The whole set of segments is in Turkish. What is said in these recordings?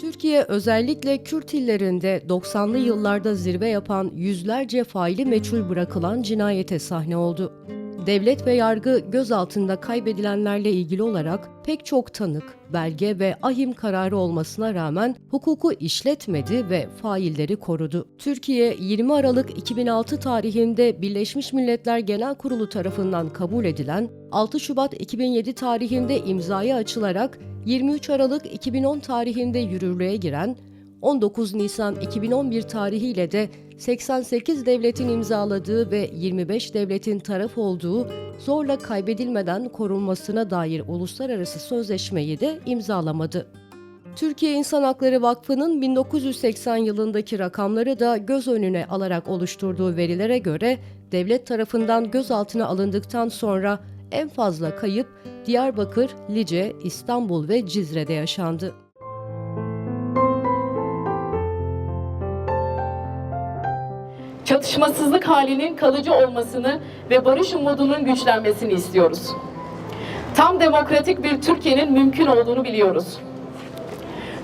Türkiye özellikle Kürt illerinde 90'lı yıllarda zirve yapan yüzlerce faili meçhul bırakılan cinayete sahne oldu. Devlet ve yargı gözaltında kaybedilenlerle ilgili olarak pek çok tanık, belge ve ahim kararı olmasına rağmen hukuku işletmedi ve failleri korudu. Türkiye 20 Aralık 2006 tarihinde Birleşmiş Milletler Genel Kurulu tarafından kabul edilen 6 Şubat 2007 tarihinde imzaya açılarak 23 Aralık 2010 tarihinde yürürlüğe giren 19 Nisan 2011 tarihiyle de 88 devletin imzaladığı ve 25 devletin taraf olduğu zorla kaybedilmeden korunmasına dair uluslararası sözleşmeyi de imzalamadı. Türkiye İnsan Hakları Vakfı'nın 1980 yılındaki rakamları da göz önüne alarak oluşturduğu verilere göre devlet tarafından gözaltına alındıktan sonra en fazla kayıp Diyarbakır, Lice, İstanbul ve Cizre'de yaşandı. Çatışmasızlık halinin kalıcı olmasını ve barış umudunun güçlenmesini istiyoruz. Tam demokratik bir Türkiye'nin mümkün olduğunu biliyoruz.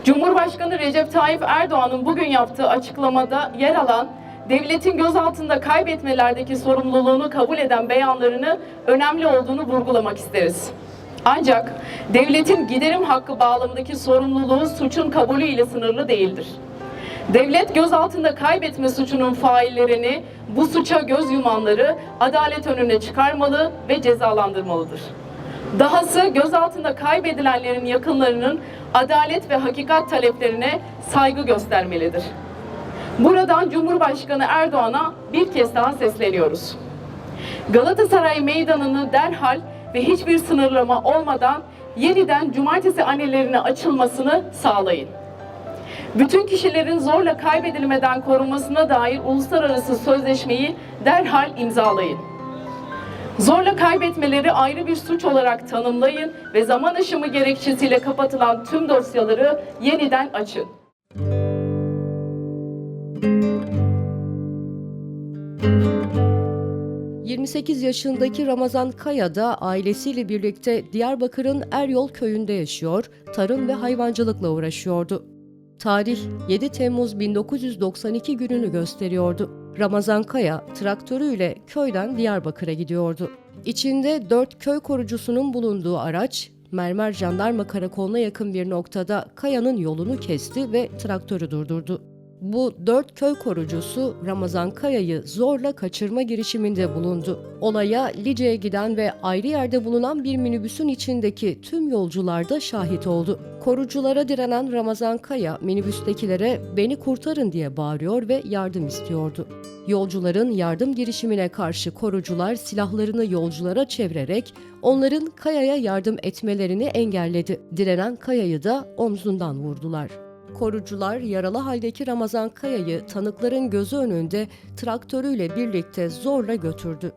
Cumhurbaşkanı Recep Tayyip Erdoğan'ın bugün yaptığı açıklamada yer alan devletin gözaltında kaybetmelerdeki sorumluluğunu kabul eden beyanlarını önemli olduğunu vurgulamak isteriz. Ancak devletin giderim hakkı bağlamındaki sorumluluğu suçun kabulü ile sınırlı değildir. Devlet gözaltında kaybetme suçunun faillerini, bu suça göz yumanları adalet önüne çıkarmalı ve cezalandırmalıdır. Dahası gözaltında kaybedilenlerin yakınlarının adalet ve hakikat taleplerine saygı göstermelidir. Buradan Cumhurbaşkanı Erdoğan'a bir kez daha sesleniyoruz. Galatasaray Meydanı'nı derhal ve hiçbir sınırlama olmadan yeniden cumartesi annelerine açılmasını sağlayın bütün kişilerin zorla kaybedilmeden korunmasına dair uluslararası sözleşmeyi derhal imzalayın. Zorla kaybetmeleri ayrı bir suç olarak tanımlayın ve zaman aşımı gerekçesiyle kapatılan tüm dosyaları yeniden açın. – 28 yaşındaki Ramazan Kaya da ailesiyle birlikte Diyarbakır'ın Eryol köyünde yaşıyor, tarım ve hayvancılıkla uğraşıyordu. Tarih 7 Temmuz 1992 gününü gösteriyordu. Ramazan Kaya traktörüyle köyden Diyarbakır'a gidiyordu. İçinde dört köy korucusunun bulunduğu araç Mermer Jandarma Karakolu'na yakın bir noktada Kaya'nın yolunu kesti ve traktörü durdurdu. Bu dört köy korucusu Ramazan Kaya'yı zorla kaçırma girişiminde bulundu. Olaya Lice'ye giden ve ayrı yerde bulunan bir minibüsün içindeki tüm yolcular da şahit oldu. Koruculara direnen Ramazan Kaya minibüstekilere beni kurtarın diye bağırıyor ve yardım istiyordu. Yolcuların yardım girişimine karşı korucular silahlarını yolculara çevirerek onların Kaya'ya yardım etmelerini engelledi. Direnen Kaya'yı da omzundan vurdular. Korucular yaralı haldeki Ramazan Kaya'yı tanıkların gözü önünde traktörüyle birlikte zorla götürdü.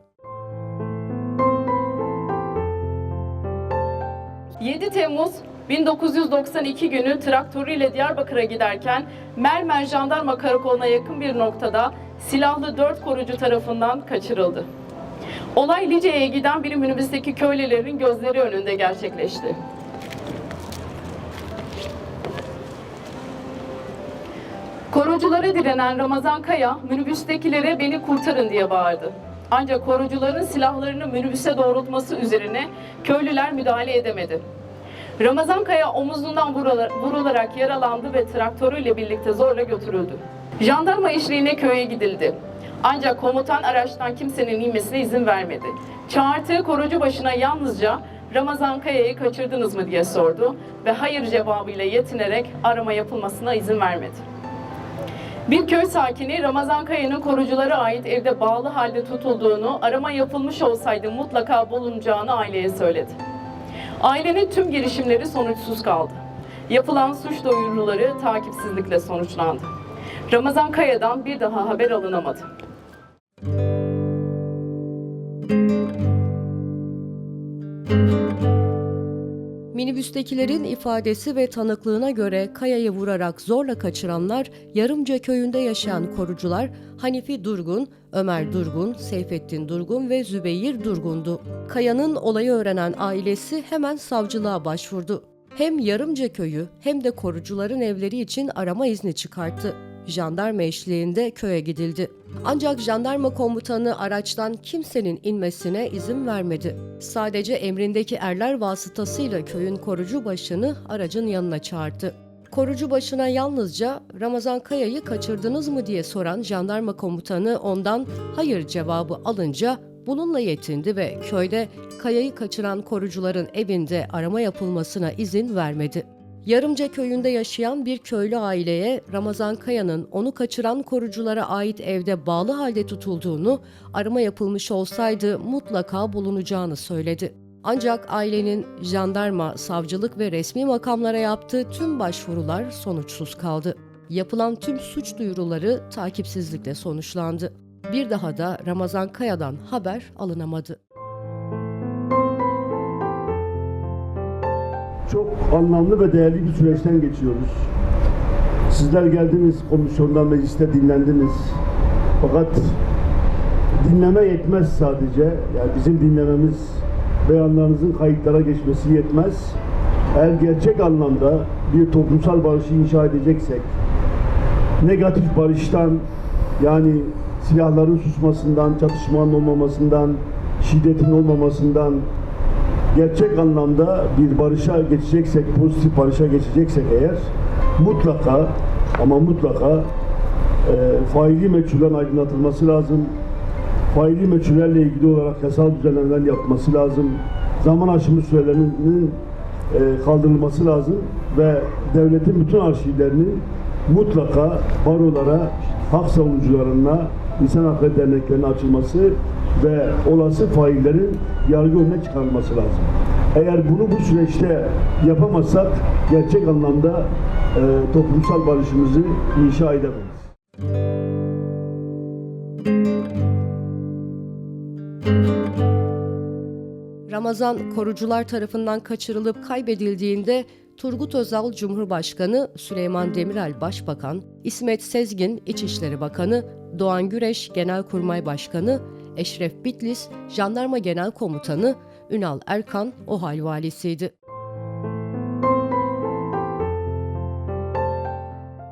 7 Temmuz 1992 günü traktörüyle Diyarbakır'a giderken Mermer Jandarma Karakolu'na yakın bir noktada silahlı dört korucu tarafından kaçırıldı. Olay Lice'ye giden bir minibüsteki köylülerin gözleri önünde gerçekleşti. Koruculara direnen Ramazan Kaya minibüstekilere beni kurtarın diye bağırdı. Ancak korucuların silahlarını minibüse doğrultması üzerine köylüler müdahale edemedi. Ramazan Kaya omuzundan vurularak yaralandı ve traktörüyle birlikte zorla götürüldü. Jandarma eşliğine köye gidildi. Ancak komutan araçtan kimsenin inmesine izin vermedi. Çağırtığı korucu başına yalnızca Ramazan Kaya'yı kaçırdınız mı diye sordu ve hayır cevabıyla yetinerek arama yapılmasına izin vermedi. Bir köy sakini Ramazan Kaya'nın koruculara ait evde bağlı halde tutulduğunu, arama yapılmış olsaydı mutlaka bulunacağını aileye söyledi. Ailenin tüm girişimleri sonuçsuz kaldı. Yapılan suç duyuruları takipsizlikle sonuçlandı. Ramazan Kaya'dan bir daha haber alınamadı. Minibüstekilerin ifadesi ve tanıklığına göre Kaya'yı vurarak zorla kaçıranlar Yarımca köyünde yaşayan korucular Hanifi Durgun, Ömer Durgun, Seyfettin Durgun ve Zübeyir Durgun'du. Kaya'nın olayı öğrenen ailesi hemen savcılığa başvurdu. Hem Yarımca köyü hem de korucuların evleri için arama izni çıkarttı. Jandarma eşliğinde köye gidildi. Ancak jandarma komutanı araçtan kimsenin inmesine izin vermedi. Sadece emrindeki erler vasıtasıyla köyün korucu başını aracın yanına çağırdı. Korucu başına yalnızca Ramazan Kaya'yı kaçırdınız mı diye soran jandarma komutanı ondan hayır cevabı alınca bununla yetindi ve köyde Kaya'yı kaçıran korucuların evinde arama yapılmasına izin vermedi. Yarımca köyünde yaşayan bir köylü aileye Ramazan Kaya'nın onu kaçıran koruculara ait evde bağlı halde tutulduğunu, arama yapılmış olsaydı mutlaka bulunacağını söyledi. Ancak ailenin jandarma, savcılık ve resmi makamlara yaptığı tüm başvurular sonuçsuz kaldı. Yapılan tüm suç duyuruları takipsizlikle sonuçlandı. Bir daha da Ramazan Kaya'dan haber alınamadı. Çok anlamlı ve değerli bir süreçten geçiyoruz. Sizler geldiniz, komisyondan mecliste dinlendiniz. Fakat dinleme yetmez sadece. Yani bizim dinlememiz, beyanlarınızın kayıtlara geçmesi yetmez. Eğer gerçek anlamda bir toplumsal barışı inşa edeceksek, negatif barıştan yani silahların susmasından, çatışmanın olmamasından, şiddetin olmamasından, gerçek anlamda bir barışa geçeceksek, pozitif barışa geçeceksek eğer mutlaka ama mutlaka e, faili meçhullerin aydınlatılması lazım. Faili meçhullerle ilgili olarak yasal düzenlemeler yapması lazım. Zaman aşımı sürelerinin e, kaldırılması lazım ve devletin bütün arşivlerinin mutlaka barolara, hak savunucularına, insan hakları derneklerine açılması ve olası faillerin yargı önüne çıkarılması lazım. Eğer bunu bu süreçte yapamazsak gerçek anlamda e, toplumsal barışımızı inşa edemeyiz. Ramazan korucular tarafından kaçırılıp kaybedildiğinde Turgut Özal Cumhurbaşkanı, Süleyman Demirel Başbakan, İsmet Sezgin İçişleri Bakanı, Doğan Güreş Genelkurmay Başkanı, Eşref Bitlis Jandarma Genel Komutanı, Ünal Erkan OHAL Valisi'ydi.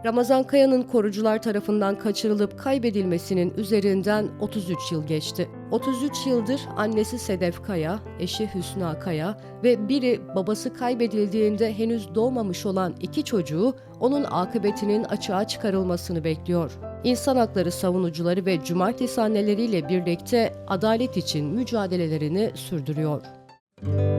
Ramazan Kaya'nın korucular tarafından kaçırılıp kaybedilmesinin üzerinden 33 yıl geçti. 33 yıldır annesi Sedef Kaya, eşi Hüsna Kaya ve biri babası kaybedildiğinde henüz doğmamış olan iki çocuğu onun akıbetinin açığa çıkarılmasını bekliyor insan hakları savunucuları ve cumartesi anneleriyle birlikte adalet için mücadelelerini sürdürüyor. Müzik